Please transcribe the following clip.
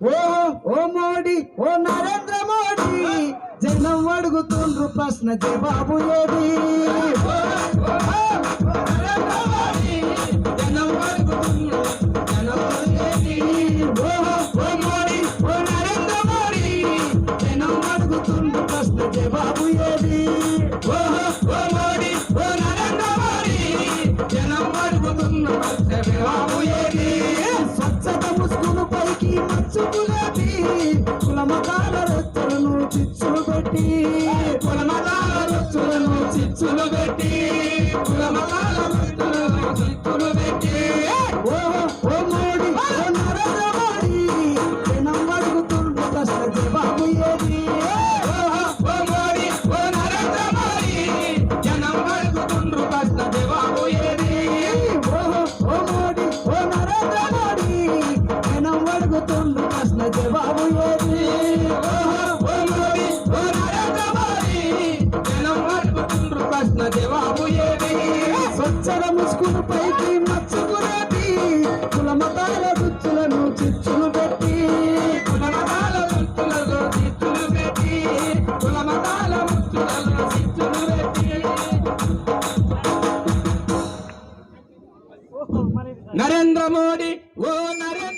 ఓ ఓ మోడీ ఓ నరేంద్ర మోడీ జనం అడుగుతుండ్రు ప్రశ్న జవాబు ఏది జవాబు ఏది? ఓ, జనం ఓ మోడీ, ఓ నరేంద్ర మోడీ, జనం అడుగుతున్న ప్రశ్న జవాబు పైకి కులమతాల రొచ్చులను చిచ్చులు పెట్టి కులమతాల రొచ్చులను చిచ్చులు పెట్టి కులమతాల జనం ప్రశ్న జవాబు ఏది ఓ జనం అడుగుతుండ్రు ప్రశ్న జవాబు ఏది స్వచ్ఛల ముసుకులు పైకి మచ్చుకునేది కుల మతాల రుచులను చిచ్చులు పెట్టి కుల మతాల రుచులను చిచ్చులు పెట్టి కుల మతాల రుచులను చిచ్చులు పెట్టి నరేంద్ర మోడీ ఓ నరేంద్ర